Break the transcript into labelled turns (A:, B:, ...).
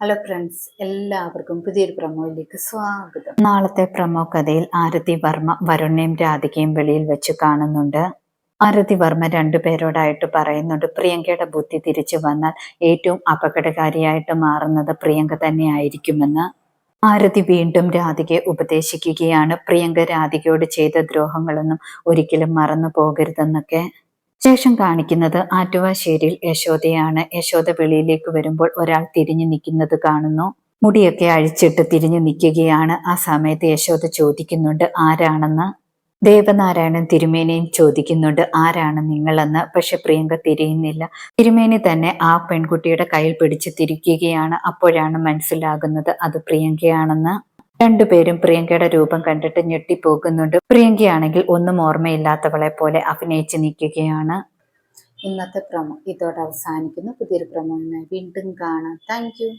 A: Hello friends എല്ലാവർക്കും പുതിയൊരു പ്രമോയിലേക്ക് സ്വാഗതം. നാളത്തെ പ്രമോ കഥയിൽ ആരതി വർമ്മ വരുണ്യം രാധികയും വെളിയിൽ വെച്ച് കാണുന്നുണ്ട്. ആരതി വർമ്മ രണ്ടുപേരോടായിട്ട് പറയുന്നുണ്ട് പ്രിയങ്കയുടെ ബുദ്ധി തിരിച്ചു വന്നാൽ ഏറ്റവും അപകടകാരിയായിട്ട് മാറുന്നത് പ്രിയങ്ക തന്നെയായിരിക്കുമെന്ന്. ആരതി വീണ്ടും രാധികയെ ഉപദേശിക്കുകയാണ് പ്രിയങ്ക രാധികയോട് ചെയ്ത ദ്രോഹങ്ങളൊന്നും ഒരിക്കലും മറന്നു പോകരുതെന്നൊക്കെ ശേഷം കാണിക്കുന്നത് ആറ്റുവാശ്ശേരിയിൽ യശോദയാണ്. യശോദ വെളിയിലേക്ക് വരുമ്പോൾ ഒരാൾ തിരിഞ്ഞു നിൽക്കുന്നത് കാണുന്നു. മുടിയൊക്കെ അഴിച്ചിട്ട് തിരിഞ്ഞു നിൽക്കുകയാണ്. ആ സമയത്ത് യശോദ ചോദിക്കുന്നുണ്ട് ആരാണെന്ന്? ദേവനാരായണൻ തിരുമേനിയും ചോദിക്കുന്നുണ്ട് ആരാണ് നിങ്ങളെന്ന്? പക്ഷെ പ്രിയങ്ക തിരിയുന്നില്ല. തിരുമേനി തന്നെ ആ പെൺകുട്ടിയുടെ കയ്യിൽ പിടിച്ച് തിരിക്കുകയാണ്. അപ്പോഴാണ് മനസ്സിലാകുന്നത് അത് പ്രിയങ്കയാണെന്ന്. രണ്ടുപേരും പ്രിയങ്കയുടെ രൂപം കണ്ടിട്ട് ഞെട്ടിപ്പോകുന്നുണ്ട്. പ്രിയങ്കയാണെങ്കിൽ ഒന്നും ഓർമ്മയില്ലാത്തവളെ പോലെ അഭിനയിച്ച് നിൽക്കുകയാണ്. ഇന്നത്തെ പ്രമോ ഇതോടെ അവസാനിക്കുന്നു. പുതിയൊരു പ്രമോയുമായി വീണ്ടും കാണാം. താങ്ക്